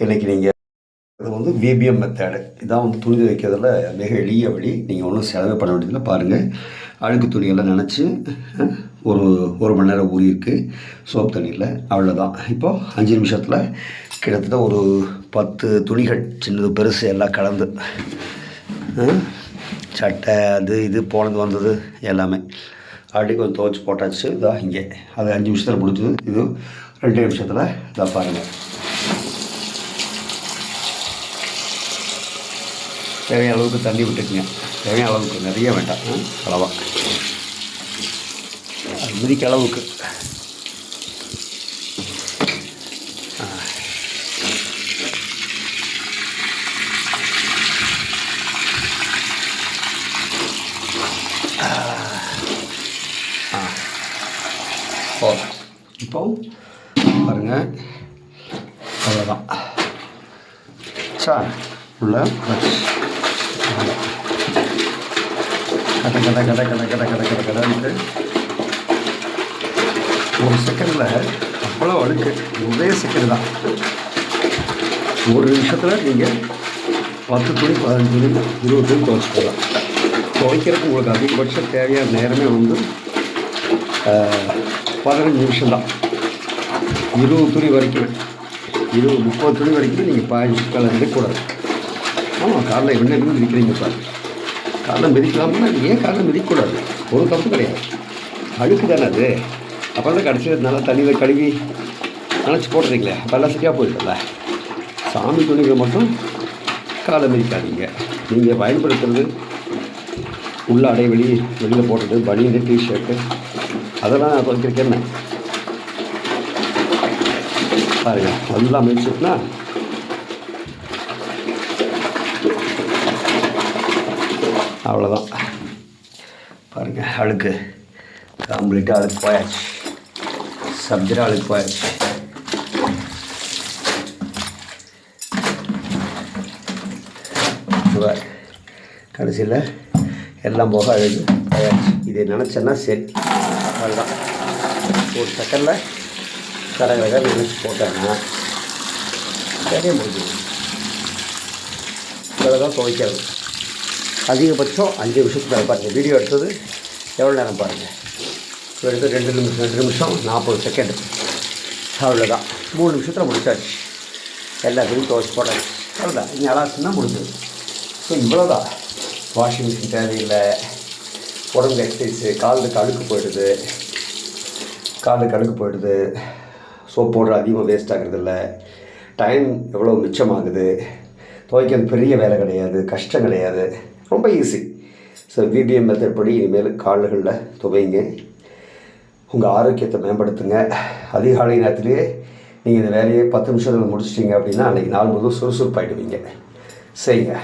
இன்றைக்கி நீங்கள் இது வந்து விபிஎம் மெத்தேடு இதான் வந்து துணி துவைக்கிறதுல மிக எளிய வழி. நீங்கள் ஒன்றும் செலவே பண்ண வேண்டியதில்லை. பாருங்கள் அழுக்கு துணியெல்லாம் நினச்சி ஒரு ஒரு மணி நேரம் ஊறியிருக்கு சோப் தண்ணியில். அவ்வளோதான் இப்போது அஞ்சு நிமிஷத்தில் கிட்டத்தட்ட ஒரு பத்து துணிகள் சின்னது பெருசு எல்லாம் கலந்து சட்டை அது இது போனது வந்தது எல்லாமே. அப்படி கொஞ்சம் துவைச்சி போட்டாச்சு. இதான் இங்கே. அது அஞ்சு நிமிஷத்தில் முடிஞ்சது. இது ரெண்டு நிமிஷத்தில் இதாக பாருங்கள் தேவையான அளவுக்கு தண்ணி விட்டுக்குங்க. தேவையான அளவுக்கு நிறைய வேண்டாம். ஆ, அது மிதிக்க அளவுக்கு. போதும். இப்போ பாருங்கள் அவ்வளோதான் சார் உள்ள வச்சு அவ்வளோ. கட கட கட கட கட கட கட கடன்ட்டு ஒரு செகண்டில் அவ்வளோ அழுக்கு ஒரே செகண்ட் தான் ஒரு நிமிஷத்தில் நீங்கள் பத்து துணி பதினஞ்சு துணி இருபது துணி துவைச்சு போகலாம் துவைக்கிறதுக்கு உங்களுக்கு அதிகபட்சம் தேவையான நேரமே வந்து பதினஞ்சு பதினஞ்சு நிமிஷம்தான். இருபது துணி வரைக்கும் இருபது முப்பது துணி வரைக்கும் நீங்கள் பாஞ்சு காலம் இருக்கக்கூடாது ஆமாம் காலையில் என்ன இன்னும் மிதிக்கிறீங்க காலைல மிதிக்கலாம்னா ஏன் காலைல மிதிக்கக்கூடாது? ஒரு தப்பு கிடையாது. அழுக்கு தானே அது? அப்போ தான் கடைசியில் நல்லா தண்ணியில் கழுவி நினச்சி போடுறீங்களே அப்போல்லாம் சரியாக போயிடும்ல. சாமி துணிகளை மட்டும் காலை மிதிக்காதீங்க. நீங்கள் பயன்படுத்துறது உள்ள அடைவெளி வெளியில் போடுறது பனியனு டிஷர்ட்டு அதெல்லாம் துவைக்கிறதுக்கு என்ன? பாருங்கள் நல்லா மிதிச்சுட்டுனா அவ்வளோதான் பாருங்கள் அழுக்கு. கம்ப்ளீட்டாக அழுக்கு போயாச்சு. சப்ஜெக்டாக அழுக்கு போயாச்சு. கடைசியில் எல்லாம் போக அழகு போயாச்சு. இதை நினச்சேன்னா சரி. அவ்வளோதான் ஒரு செகண்டில் கடகடக நினச்சி போட்டாங்கன்னா சரியாக முடிஞ்சு இவ்வளோ தான் துவைக்கிறது. அதிகபட்சம் அஞ்சு நிமிஷத்தில் பாருங்கள் வீடியோ எடுத்தது எவ்வளோ நேரம் பாருங்கள் எடுத்து ரெண்டு நிமிஷம் ரெண்டு நிமிஷம் நாற்பது செகண்ட் அவ்வளோதான் மூணு நிமிஷத்தில் முடிச்சாச்சு. எல்லாத்தையும் துவச்சி போட்டாச்சு. அவ்வளோதான் இங்கே அலாசுன்னா முடிஞ்சது. ஸோ இவ்வளோதான் வாஷிங் மிஷின் தேவையில்லை. உடம்பு எக்ஸசைஸு காலுக்கு அழுக்கு போயிடுது. காலுக்கு அழுக்கு போயிடுது. சோப் பவுடர் அதிகமாக வேஸ்ட் ஆகுறதில்ல. டைம் எவ்வளோ மிச்சமாகுது. துவைக்கிறது பெரிய வேலை கிடையாது. கஷ்டம் கிடையாது. ரொம்ப ஈஸி ஸோ விபிஎம் மெத்தட் படி இனிமேல் கால்களில் துவைங்க. உங்கள் ஆரோக்கியத்தை மேம்படுத்துங்க. அதிகாலை நேரத்திலேயே நீங்கள் இந்த வேலையை பத்து நிமிஷத்தில் முடிச்சிட்டிங்க அப்படின்னா அன்றைக்கி நாள் முழுவதும் சுறுசுறுப்பாயிடுவீங்க. செய்யுங்க